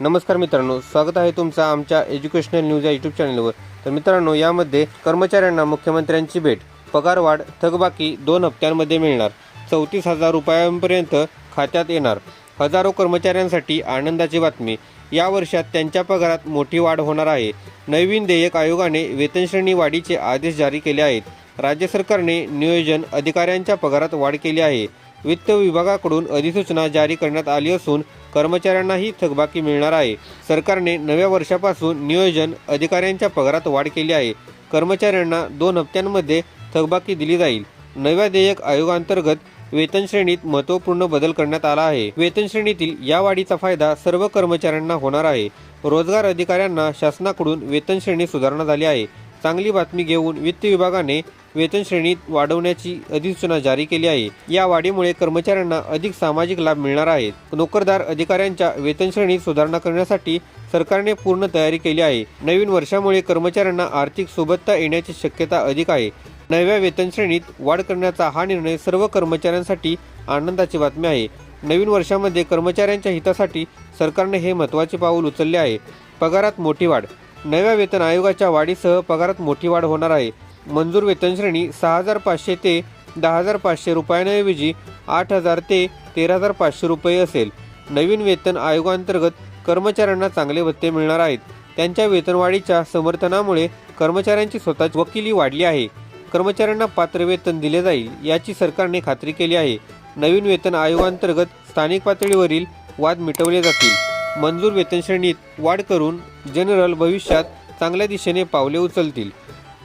नमस्कार मित्रांनो स्वागत आहे तुमचं आमच्या एज्युकेशनल न्यूज या यूट्यूब चॅनलवर तर मित्रांनो यामध्ये कर्मचाऱ्यांना मुख्यमंत्र्यांची भेट. पगारवाढ थकबाकी दोन हप्त्यांमध्ये मिळणार. चौतीस हजार रुपयांपर्यंत खात्यात येणार. हजारो कर्मचाऱ्यांसाठी आनंदाची बातमी. या वर्षात त्यांच्या पगारात मोठी वाढ होणार आहे. नवीन देयक आयोगाने वेतनश्रेणी वाढीचे आदेश जारी केले आहेत. राज्य सरकारने नियोजन अधिकाऱ्यांच्या पगारात वाढ केली आहे. वित्त विभागाकडून अधिसूचना जारी करण्यात आली असून कर्मचाऱ्यांनाही थकबाकी मिळणार आहे. सरकारने नव्या वर्षापासून नियोजन अधिकाऱ्यांच्या पगारात वाढ केली आहे. कर्मचाऱ्यांना दोन हप्त्यांमध्ये थकबाकी दिली जाईल. नव्या देयक आयोगांतर्गत वेतन श्रेणीत महत्त्वपूर्ण बदल करण्यात आला आहे. वेतन श्रेणीतील या वाढीचा फायदा सर्व कर्मचाऱ्यांना होणार आहे. रोजगार अधिकाऱ्यांना शासनाकडून वेतन श्रेणी सुधारणा झाली आहे. चांगली बातमी घेऊन वित्त विभागाने वेतन श्रेणीत वाढवण्याची अधिसूचना जारी केली आहे. या वाढीमुळे कर्मचाऱ्यांना अधिक सामाजिक लाभ मिळणार आहेत. नोकरदार अधिकाऱ्यांच्या वेतन श्रेणीत सुधारणा करण्यासाठी सरकारने पूर्ण तयारी केली आहे. नवीन वर्षामुळे कर्मचाऱ्यांना आर्थिक सुबत्ता येण्याची शक्यता अधिक आहे. नव्या वेतन श्रेणीत वाढ करण्याचा हा निर्णय सर्व कर्मचाऱ्यांसाठी आनंदाची बातमी आहे. नवीन वर्षामध्ये कर्मचाऱ्यांच्या हितासाठी सरकारने हे महत्त्वाचे पाऊल उचलले आहे. पगारात मोठी वाढ नव्या वेतन आयोगाच्या वाढीसह पगारात मोठी वाढ होणार आहे. मंजूर वेतन श्रेणी सहा हजार पाचशे ते दहा हजार पाचशे रुपयांऐवजी आठ हजार ते तेरा हजार पाचशे रुपये असेल. नवीन वेतन आयोगांतर्गत कर्मचाऱ्यांना चांगले भत्ते मिळणार आहेत. त्यांच्या वेतनवाढीच्या समर्थनामुळे कर्मचाऱ्यांची स्वतःची वकिली वाढली आहे. कर्मचाऱ्यांना पात्र वेतन दिले जाईल याची सरकारने खात्री केली आहे. नवीन वेतन आयोगांतर्गत स्थानिक पातळीवरील वाद मिटवले जातील. मंजूर वेतन श्रेणीत वाढ करून जनरल भविष्यात चांगल्या दिशेने पावले उचलतील.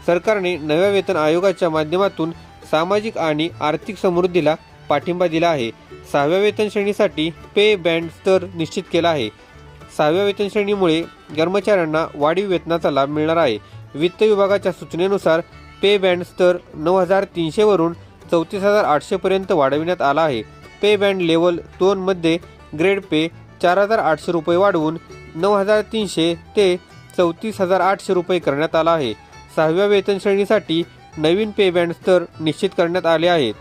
सरकारने नव्या वेतन आयोगाच्या माध्यमातून सामाजिक आणि आर्थिक समृद्धीला पाठिंबा दिला आहे. सहाव्या वेतन श्रेणीसाठी पे बँड स्तर निश्चित केला आहे. सहाव्या वेतन श्रेणीमुळे कर्मचाऱ्यांना वाढीव वेतनाचा लाभ मिळणार आहे. वित्त विभागाच्या सूचनेनुसार पे बँड स्तर नऊ हजार तीनशेवरून चौतीस हजार आठशेपर्यंत वाढविण्यात आला आहे. पे बँड लेवल दोनमध्ये ग्रेड पे चार हजार आठशे रुपये वाढवून नऊ हजार तीनशे ते चौतीस हजार आठशे रुपये करण्यात आला आहे. सहाव्या वेतन श्रेणीसाठी नवीन पे बँड स्तर निश्चित करण्यात आले आहेत.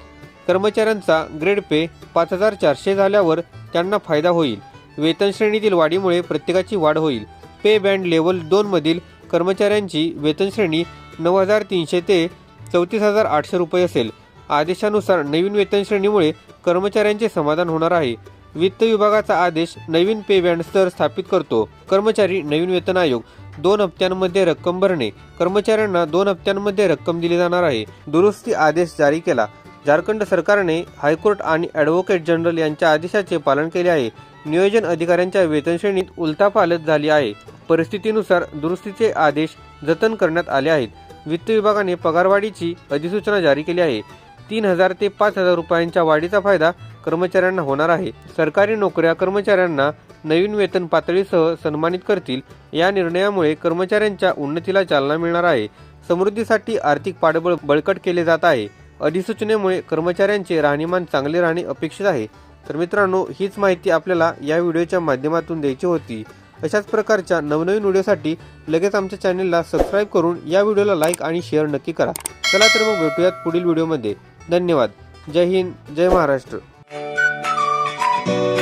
कर्मचाऱ्यांचा ग्रेड पे पाच हजार चारशे झाल्यावर त्यांना फायदा होईल. वेतन श्रेणीतील वाढीमुळे प्रत्येकाची वाढ होईल. पे बँड लेवल दोनमधील कर्मचाऱ्यांची वेतन श्रेणी नऊ हजार तीनशे ते चौतीस हजार आठशे रुपये असेल. आदेशानुसार नवीन वेतन श्रेणीमुळे कर्मचाऱ्यांचे समाधान होणार आहे. वित्त विभागाचा आदेश नवीन पे बँड स्तर स्थापित करतो. कर्मचारी नवीन वेतन आयोग दोन हप्त्यांमध्ये रक्कम भरणे. कर्मचाऱ्यांना दोन हप्त्यांमध्ये रक्कम दिली जाणार आहे. दुरुस्ती आदेश जारी केला. झारखंड सरकारने हायकोर्ट आणि ॲडव्होकेट जनरल यांच्या आदेशाचे पालन केले आहे. नियोजन अधिकाऱ्यांच्या वेतन श्रेणीत झाली आहे. परिस्थितीनुसार दुरुस्तीचे आदेश जतन करण्यात आले आहेत. वित्त विभागाने पगारवाढीची अधिसूचना जारी केली आहे. तीन हजार ते पाच हजार रुपयांच्या वाढीचा फायदा कर्मचाऱ्यांना होणार आहे. सरकारी नोकऱ्या कर्मचाऱ्यांना नवीन वेतन पातळीसह सन्मानित करतील. या निर्णयामुळे कर्मचाऱ्यांच्या उन्नतीला चालना मिळणार आहे. समृद्धीसाठी आर्थिक पाठबळ बळकट केले जात आहे. अधिसूचनेमुळे कर्मचाऱ्यांचे राहणीमान चांगले राहणे अपेक्षित आहे. तर मित्रांनो हीच माहिती आपल्याला या व्हिडिओच्या माध्यमातून द्यायची होती. अशाच प्रकारच्या नवनवीन व्हिडिओसाठी लगेच आमच्या चॅनलला सबस्क्राईब करून या व्हिडिओला लाईक आणि शेअर नक्की करा. चला तर मग भेटूयात पुढील व्हिडिओमध्ये. धन्यवाद. जय हिंद जय महाराष्ट्र. thank you